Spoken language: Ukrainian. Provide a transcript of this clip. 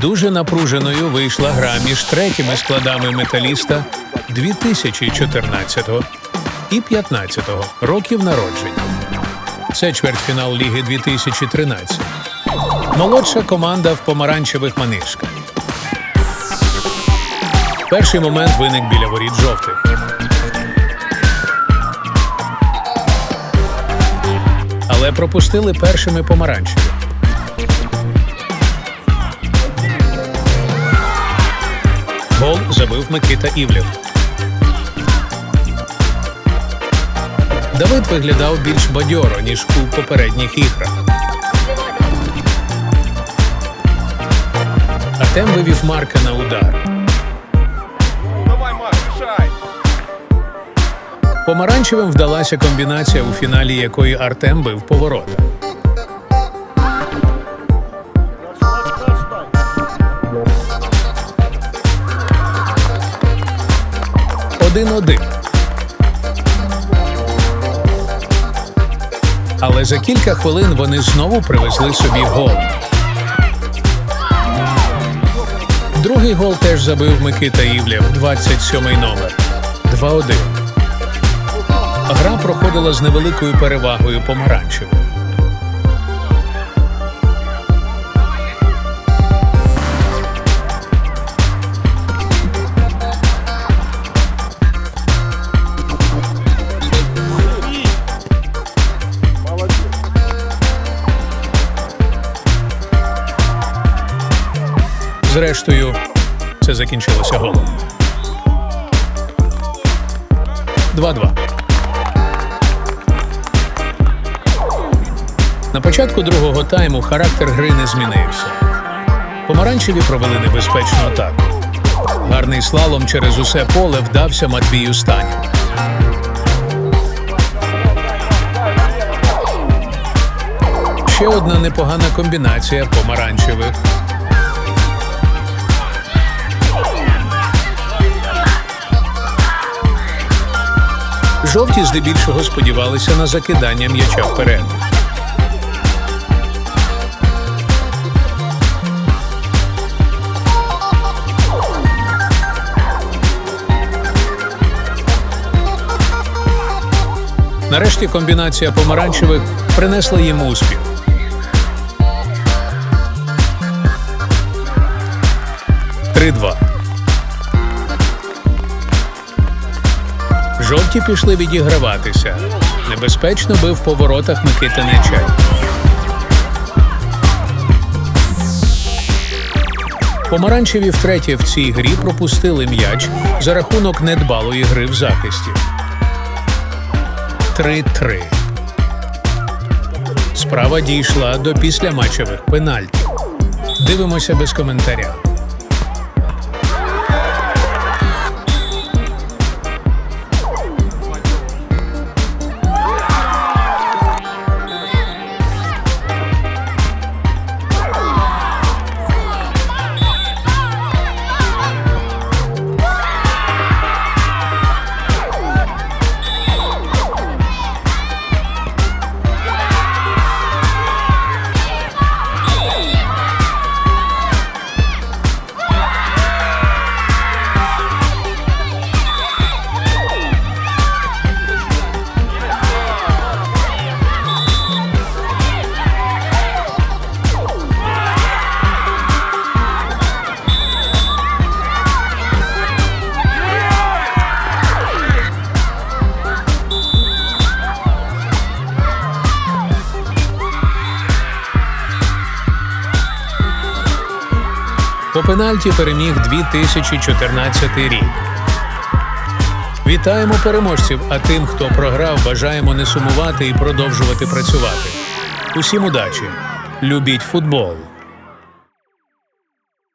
Дуже напруженою вийшла гра між третіми складами металіста 2014 і 2015 років народження. Це чвертьфінал Ліги 2013. Молодша команда в помаранчевих манишках. Перший момент виник біля воріт жовтих. Але пропустили першими помаранчеві. Гол забив Микита Івлів. Давид виглядав більш бадьоро, ніж у попередніх іграх. Артем вивів Марка на удар. Давай, Марк, решай! Помаранчевим вдалася комбінація, у фіналі якої Артем бив поворота. Один-один. Але за кілька хвилин вони знову привезли собі гол. Другий гол теж забив Микита Івлєв, 27-й номер. 2-1. Гра проходила з невеликою перевагою помаранчевим. Зрештою, це закінчилося голом. 2-2. На початку другого тайму характер гри не змінився. Помаранчеві провели небезпечну атаку. Гарний слалом через усе поле вдався Матвію Станів. Ще одна непогана комбінація помаранчевих. Жовті здебільшого сподівалися на закидання м'яча вперед. Нарешті комбінація помаранчевих принесла їм успіх. Три-два. Жовті пішли відіграватися. Небезпечно бив по воротах Микита Нечай. Помаранчеві втретє в цій грі пропустили м'яч за рахунок недбалої гри в захисті. 3-3. Справа дійшла до післяматчевих пенальтів. Дивимося без коментаря. По пенальті переміг 2014 рік. Вітаємо переможців, а тим, хто програв, бажаємо не сумувати і продовжувати працювати. Усім удачі! Любіть футбол!